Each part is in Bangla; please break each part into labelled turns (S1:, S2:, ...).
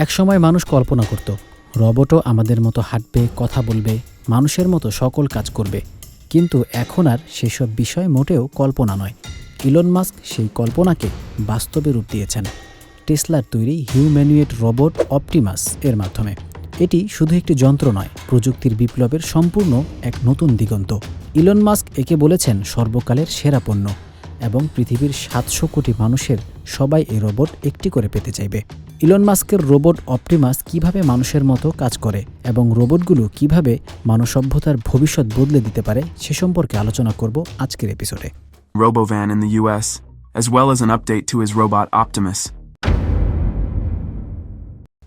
S1: একসময় মানুষ কল্পনা করত, রোবটও আমাদের মতো হাঁটবে, কথা বলবে, মানুষের মতো সকল কাজ করবে। কিন্তু এখন আর সেসব বিষয় মোটেও কল্পনা নয়। ইলন মাস্ক সেই কল্পনাকে বাস্তবে রূপ দিয়েছেন। টেসলার তৈরি হিউম্যানুয়েট রোবট অপটিমাস এর মাধ্যমে। এটি শুধু একটি যন্ত্র নয়, প্রযুক্তির বিপ্লবের সম্পূর্ণ এক নতুন দিগন্ত। ইলন মাস্ক একে বলেছেন সর্বকালের সেরা পণ্য এবং পৃথিবীর সাতশো কোটি মানুষের সবাই এই রোবট একটি করে পেতে চাইবে। ইলন মাস্কের রোবট অপটিমাস কীভাবে মানুষের মতো কাজ করে এবং রোবটগুলো কীভাবে মানব সভ্যতার ভবিষ্যৎ বদলে দিতে পারে সে সম্পর্কে আলোচনা করব আজকের এপিসোডে
S2: Robovan in the US, as well as an update to his robot Optimus.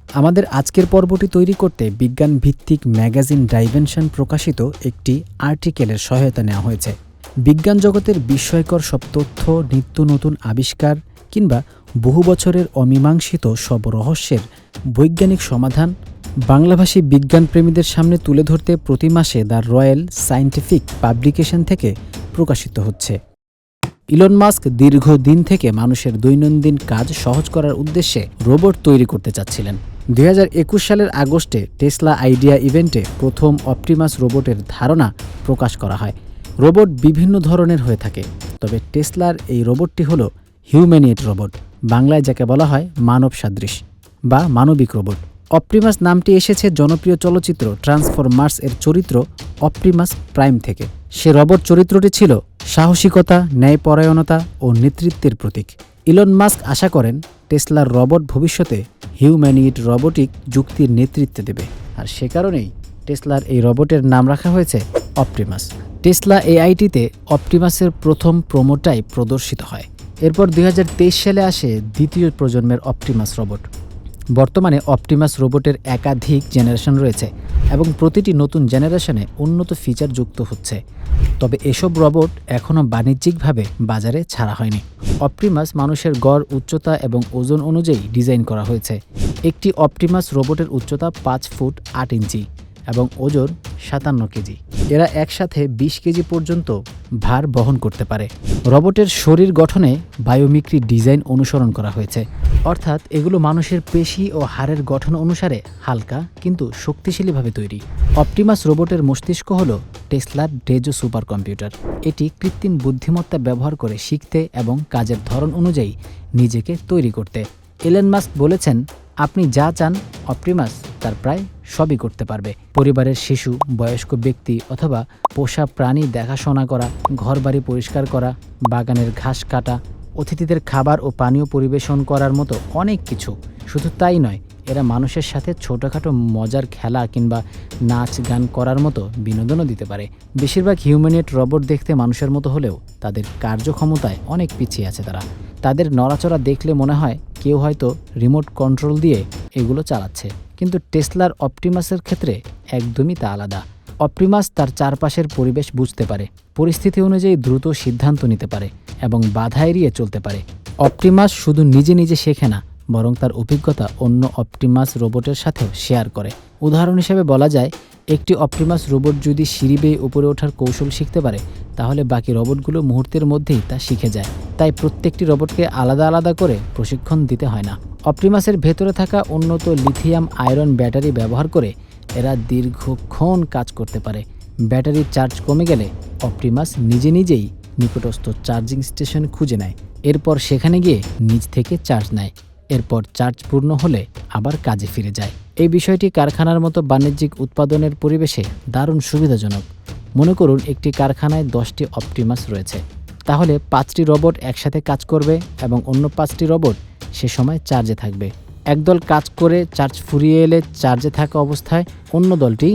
S1: আমাদের আজকের পর্বটি তৈরি করতে বিজ্ঞান ভিত্তিক ম্যাগাজিন ডাইভেনশন প্রকাশিত একটি আর্টিকেলের সহায়তা নেওয়া হয়েছে বিজ্ঞান জগতের বিস্ময়কর সব তথ্য নিত্য নতুন আবিষ্কার কিংবা বহু বছরের অমীমাংসিত সব রহস্যের বৈজ্ঞানিক সমাধান বাংলাভাষী বিজ্ঞানপ্রেমীদের সামনে তুলে ধরতে প্রতি মাসে দ্য রয়্যাল সায়েন্টিফিক পাবলিকেশন থেকে প্রকাশিত হচ্ছে। ইলন মাস্ক দীর্ঘদিন থেকে মানুষের দৈনন্দিন কাজ সহজ করার উদ্দেশ্যে রোবট তৈরি করতে চাচ্ছিলেন। দু হাজার একুশ সালের আগস্টে টেসলা আইডিয়া ইভেন্টে প্রথম অপটিমাস রোবটের ধারণা প্রকাশ করা হয়। রোবট বিভিন্ন ধরনের হয়ে থাকে, তবে টেসলার এই রোবটটি হল হিউম্যানিয়েট রোবট, বাংলায় যাকে বলা হয় মানব সাদৃশ বা মানবিক রোবট। অপ্রিমাস নামটি এসেছে জনপ্রিয় চলচ্চিত্র ট্রান্সফরমার্স এর চরিত্র অপ্রিমাস প্রাইম থেকে। সে রবট চরিত্রটি ছিল সাহসিকতা, ন্যায়পরায়ণতা ও নেতৃত্বের প্রতীক। ইলন মাস্ক আশা করেন, টেসলার রবট ভবিষ্যতে হিউম্যানিট রবোটিক যুক্তির নেতৃত্বে দেবে। আর সে কারণেই টেসলার এই রবটের নাম রাখা হয়েছে অপটিমাস টেসলা এআইটিতে অপটিমাসের প্রথম প্রোমোটাই প্রদর্শিত হয়। এরপর দু হাজার তেইশ সালে আসে দ্বিতীয় প্রজন্মের অপটিমাস রোবট। বর্তমানে অপটিমাস রোবটের একাধিক জেনারেশন রয়েছে এবং প্রতিটি নতুন জেনারেশনে উন্নত ফিচার যুক্ত হচ্ছে। তবে এসব রোবট এখনও বাণিজ্যিকভাবে বাজারে ছাড়া হয়নি। অপটিমাস মানুষের গড়, উচ্চতা এবং ওজন অনুযায়ী ডিজাইন করা হয়েছে। একটি অপটিমাস রোবটের উচ্চতা পাঁচ ফুট আট ইঞ্চি। এবং ওজন সাতান্ন কেজি। এরা একসাথে বিশ কেজি পর্যন্ত ভার বহন করতে পারে। রোবটের শরীর গঠনে বায়োমিক্রি ডিজাইন অনুসরণ করা হয়েছে। অর্থাৎ এগুলো মানুষের পেশি ও হাড়ের গঠন অনুসারে হালকা কিন্তু শক্তিশালীভাবে তৈরি। অপটিমাস রোবটের মস্তিষ্ক হল টেসলার ডেজো সুপার কম্পিউটার এটি কৃত্রিম বুদ্ধিমত্তা ব্যবহার করে শিখতে এবং কাজের ধরন অনুযায়ী নিজেকে তৈরি করতে। এলেন মাস্ক বলেছেন, আপনি যা চান, অপটিমাস তার প্রায় সবই করতে পারবে। পরিবারের শিশু, বয়স্ক ব্যক্তি অথবা পোষা প্রাণী দেখাশোনা করা ঘর বাড়ি পরিষ্কার করা, বাগানের ঘাস কাটা, অতিথিদের খাবার ও পানীয় পরিবেশন করার মতো অনেক কিছু। শুধু তাই নয় এরা মানুষের সাথে ছোটোখাটো মজার খেলা কিংবা নাচ গান করার মতো বিনোদনও দিতে পারে। বেশিরভাগ হিউম্যানিয়েট রোবট দেখতে মানুষের মতো হলেও তাদের কার্যক্ষমতায় অনেক পিছিয়ে আছে তারা। তাদের নড়াচড়া দেখলে মনে হয় কেউ হয়তো রিমোট কন্ট্রোল দিয়ে এগুলো চালাচ্ছে। কিন্তু টেসলার অপটিমাসের ক্ষেত্রে একদমই তা আলাদা। অপটিমাস তার চারপাশের পরিবেশ বুঝতে পারে, পরিস্থিতি অনুযায়ী দ্রুত সিদ্ধান্ত নিতে পারে এবং বাধা এড়িয়ে চলতে পারে। অপটিমাস শুধু নিজে নিজে শেখে না বরং তার অভিজ্ঞতা অন্য অপটিমাস রোবটের সাথেও শেয়ার করে। উদাহরণ হিসেবে বলা যায়, একটি অপটিমাস রোবট যদি সিঁড়ি বেয়ে উপরে ওঠার কৌশল শিখতে পারে, তাহলে বাকি রোবটগুলো মুহূর্তের মধ্যেই তা শিখে যায়। তাই প্রত্যেকটি রোবটকে আলাদা আলাদা করে প্রশিক্ষণ দিতে হয় না। অপটিমাসের ভেতরে থাকা উন্নত লিথিয়াম আয়রন ব্যাটারি ব্যবহার করে এরা দীর্ঘক্ষণ কাজ করতে পারে। ব্যাটারির চার্জ কমে গেলে অপটিমাস নিজে নিজেই নিকটস্থ চার্জিং স্টেশন খুঁজে নেয়। এরপর সেখানে গিয়ে নিজ থেকে চার্জ নেয়। এরপর চার্জ পূর্ণ হলে আবার কাজে ফিরে যায়। এই বিষয়টি কারখানার মতো বাণিজ্যিক উৎপাদনের পরিবেশে দারুণ সুবিধাজনক। মনে করুন একটি কারখানায় দশটি অপটিমাস রয়েছে। তাহলে পাঁচটি রোবট একসাথে কাজ করবে এবং অন্য পাঁচটি রোবট সে সময় চার্জে থাকবে। একদল কাজ করে চার্জ ফুরিয়ে এলে চার্জে থাকা অবস্থায় অন্য দলটি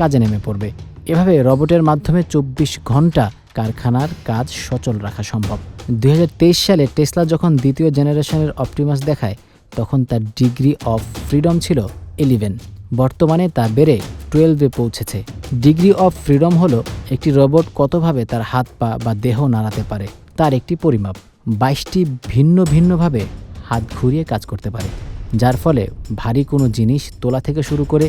S1: কাজে নেমে পড়বে। এভাবে রোবটের মাধ্যমে চব্বিশ ঘণ্টা কারখানার কাজ সচল রাখা সম্ভব। দুই হাজার তেইশ সালে টেসলা যখন দ্বিতীয় জেনারেশনের অপটিমাস দেখায়, তখন তার ডিগ্রি অফ ফ্রিডম ছিল ইলেভেন। বর্তমানে তা বেড়ে টুয়েলভে পৌঁছেছে। ডিগ্রি অফ ফ্রিডম হলো একটি রোবট কতভাবে তার হাত, পা বা দেহ নাড়াতে পারে, তার একটি পরিমাপ। বাইশটি ভিন্ন ভিন্নভাবে হাত ঘুরিয়ে কাজ করতে পারে, যার ফলে ভারী কোনো জিনিস তোলা থেকে শুরু করে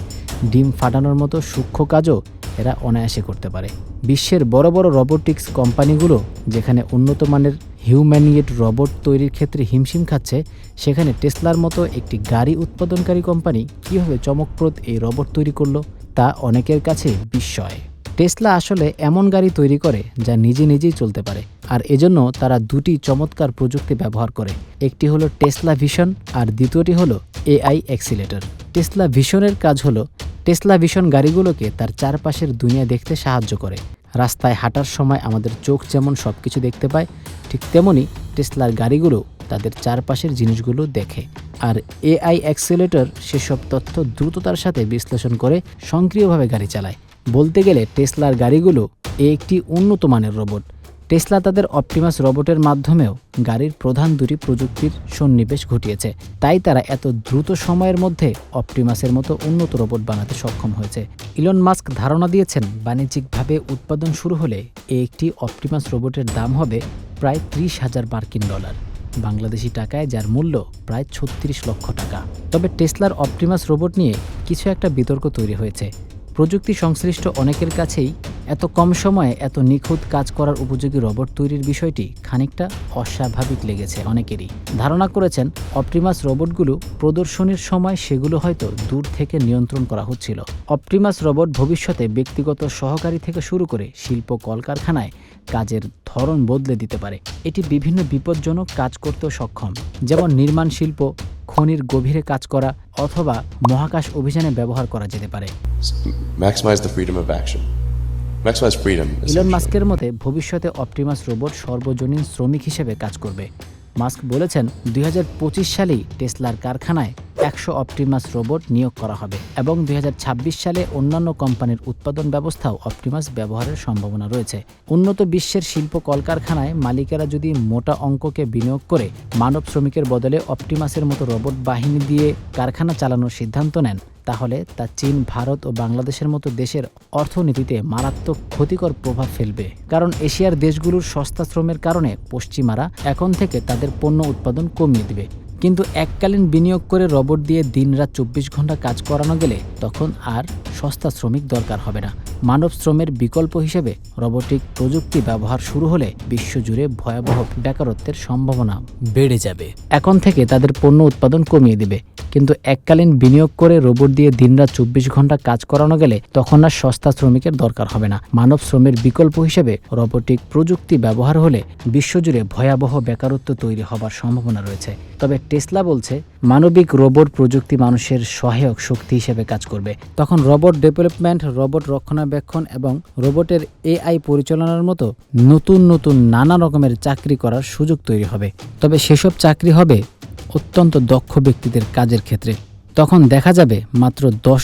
S1: ডিম ফাটানোর মতো সূক্ষ্ম কাজও এরা অনায়াসে করতে পারে। বিশ্বের বড় বড় রোবোটিক্স কোম্পানিগুলো, যেখানে উন্নত মানের হিউম্যানিয়েট রোবট তৈরির ক্ষেত্রে হিমশিম খাচ্ছে, সেখানে টেসলার মতো একটি গাড়ি উৎপাদনকারী কোম্পানি কীভাবে চমকপ্রদ এই রোবট তৈরি করল, তা অনেকের কাছে বিস্ময়। টেসলা আসলে এমন গাড়ি তৈরি করে যা নিজে নিজেই চলতে পারে, আর এজন্য তারা দুটি চমৎকার প্রযুক্তি ব্যবহার করে। একটি হলো টেসলা ভিশন, আর দ্বিতীয়টি হলো এআই অ্যাক্সিলেটর। টেসলা ভিশনের কাজ হলো টেসলা ভিশন গাড়িগুলোকে তার চারপাশের দুনিয়া দেখতে সাহায্য করে। রাস্তায় হাঁটার সময় আমাদের চোখ যেমন সব কিছু দেখতে পায়, ঠিক তেমনি টেসলার গাড়িগুলো তাদের চারপাশের জিনিসগুলো দেখে। আর এআই অ্যাক্সেলেটর সেসব তথ্য দ্রুততার সাথে বিশ্লেষণ করে সক্রিয়ভাবে গাড়ি চালায়। বলতে গেলে টেসলার গাড়িগুলো এ একটি উন্নত মানের রোবট। টেসলা তাদের অপটিমাস রোবটের মাধ্যমেও গাড়ির প্রধান দুটি প্রযুক্তির সন্নিবেশ ঘটিয়েছে। তাই তারা এত দ্রুত সময়ের মধ্যে অপটিমাসের মতো উন্নত রোবট বানাতে সক্ষম হয়েছে। ইলন মাস্ক ধারণা দিয়েছেন, বাণিজ্যিকভাবে উৎপাদন শুরু হলে একটি অপটিমাস রোবটের দাম হবে প্রায় ত্রিশ হাজার মার্কিন ডলার। বাংলাদেশি টাকায় যার মূল্য প্রায় ছত্রিশ লক্ষ টাকা। তবে টেসলার অপটিমাস রোবট নিয়ে কিছু একটা বিতর্ক তৈরি হয়েছে। প্রযুক্তি সংশ্লিষ্ট অনেকের কাছেই এত কম সময়ে এত নিখুঁত কাজ করার উপযোগী রোবট তৈরির বিষয়টি খানিকটা অস্বাভাবিক লেগেছে অনেকেরই। ধারণা করেছেন, অপটিমাস রোবটগুলো প্রদর্শনীর সময় সেগুলো হয়তো দূর থেকে নিয়ন্ত্রণ করা হচ্ছিল। অপটিমাস রোবট ভবিষ্যতে ব্যক্তিগত সহকারী থেকে শুরু করে শিল্প কলকারখানায় কাজের ধরন বদলে দিতে পারে। এটি বিভিন্ন বিপজ্জনক কাজ করতেও সক্ষম, যেমন নির্মাণ শিল্প, খনির গভীরে কাজ করা অথবা মহাকাশ অভিযানে ব্যবহার করা যেতে পারে। ইলন মাস্কের মতে, ভবিষ্যতে অপটিমাস রোবট সর্বজনীন শ্রমিক হিসেবে কাজ করবে। মাস্ক বলেছেন, দুই সালেই টেসলার কারখানায় একশো অপটিমাস রোবট নিয়োগ করা হবে এবং দুই সালে অন্যান্য কোম্পানির উৎপাদন ব্যবস্থাও অপটিমাস ব্যবহারের সম্ভাবনা রয়েছে। উন্নত বিশ্বের শিল্প কলকারখানায় মালিকেরা যদি মোটা অঙ্ককে বিনিয়োগ করে, মানব শ্রমিকের বদলে অপটিমাসের মতো রোবট বাহিনী দিয়ে কারখানা চালানোর সিদ্ধান্ত নেন তাহলে তা চীন, ভারত ও বাংলাদেশের মতো দেশের অর্থনীতিতে মারাত্মক ক্ষতিকর প্রভাব ফেলবে। কারণ এশিয়ার দেশগুলোর সস্তা শ্রমের কারণে পশ্চিমারা এখন থেকে তাদের পণ্য উৎপাদন কমিয়ে দেবে। কিন্তু এককালীন বিনিয়োগ করে রোবট দিয়ে দিনরাত চব্বিশ ঘণ্টা কাজ করানো গেলে তখন আর সস্তা শ্রমিক দরকার হবে না। মানব শ্রমের বিকল্প হিসেবে রোবোটিক প্রযুক্তি ব্যবহার শুরু হলে বিশ্বজুড়ে ভয়াবহ বেকারত্বের সম্ভাবনা বেড়ে যাবে। এখন থেকে তাদের পণ্য উৎপাদন কমিয়ে দিবে। কিন্তু এককালীন বিনিয়োগ করে রোবট দিয়ে দিনরাত চব্বিশ ঘণ্টা কাজ করানো গেলে তখন আর সস্তা শ্রমিকের দরকার হবে না। মানব শ্রমের বিকল্প হিসেবে রোবোটিক প্রযুক্তি ব্যবহার হলে বিশ্বজুড়ে ভয়াবহ বেকারত্ব তৈরি হবার সম্ভাবনা রয়েছে। তবে টেসলা বলছে, মানবিক রোবট প্রযুক্তি মানুষের সহায়ক শক্তি হিসেবে কাজ করবে। তখন রোবট ডেভেলপমেন্ট, রোবট রক্ষণাবেক্ষণ এবং রোবটের এআই পরিচালনার মতো নতুন নতুন নানা রকমের চাকরি করার সুযোগ তৈরি হবে। তবে সেসব চাকরি হবে অত্যন্ত দক্ষ ব্যক্তিদের কাজের ক্ষেত্রে। তখন দেখা যাবে মাত্র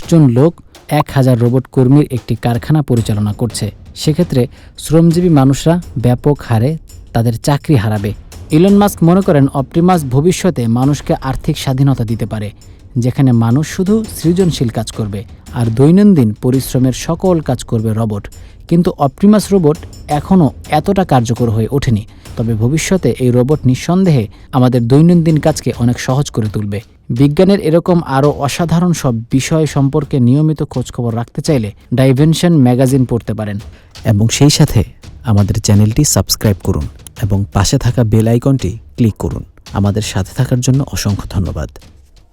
S1: জন লোক এক হাজার রোবট কর্মীর একটি কারখানা পরিচালনা করছে। সেক্ষেত্রে শ্রমজীবী মানুষরা ব্যাপক হারে তাদের চাকরি হারাবে। ইলন মাস্ক মনে করেন অপটিমাস ভবিষ্যতে মানুষকে আর্থিক স্বাধীনতা দিতে পারে, যেখানে মানুষ শুধু সৃজনশীল কাজ করবে, আর দৈনন্দিন পরিশ্রমের সকল কাজ করবে রোবট। কিন্তু অপটিমাস রোবট এখনও এতটা কার্যকর হয়ে ওঠেনি। তবে ভবিষ্যতে এই রোবট নিঃসন্দেহে আমাদের দৈনন্দিন কাজকে অনেক সহজ করে তুলবে। বিজ্ঞানের এরকম আরও অসাধারণ সব বিষয় সম্পর্কে নিয়মিত খোঁজখবর রাখতে চাইলে ডাইভেনশন ম্যাগাজিন পড়তে পারেন।
S3: এবং সেই সাথে আমাদের চ্যানেলটি সাবস্ক্রাইব করুন এবং পাশে থাকা বেল আইকনটি ক্লিক করুন। আমাদের সাথে থাকার জন্য অসংখ্য ধন্যবাদ।